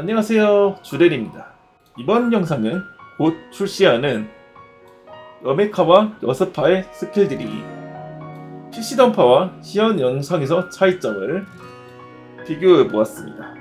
안녕하세요. 주렐입니다. 이번 영상은 곧 출시하는 여메카와 여스파의 스킬들이 PC 던파와 시연 영상에서 차이점을 비교해 보았습니다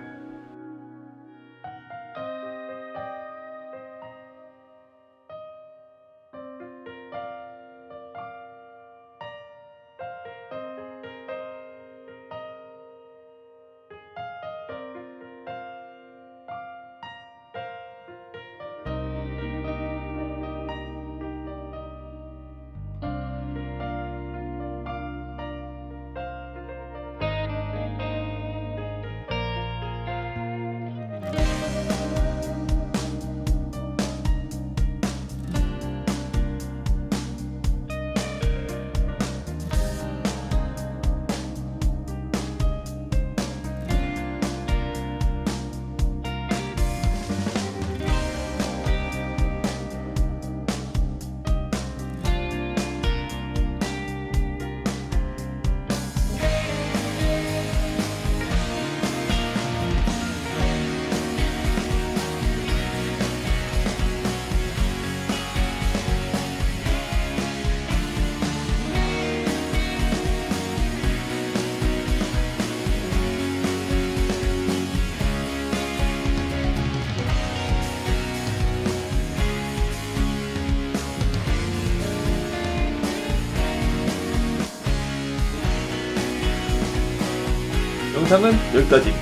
영상은 여기까지.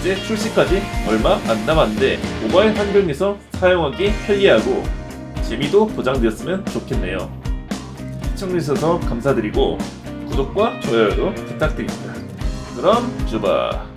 이제 출시까지 얼마 안 남았는데 모바일 환경에서 사용하기 편리하고 재미도 보장되었으면 좋겠네요. 시청해주셔서 감사드리고 구독과 좋아요도 부탁드립니다. 그럼 주바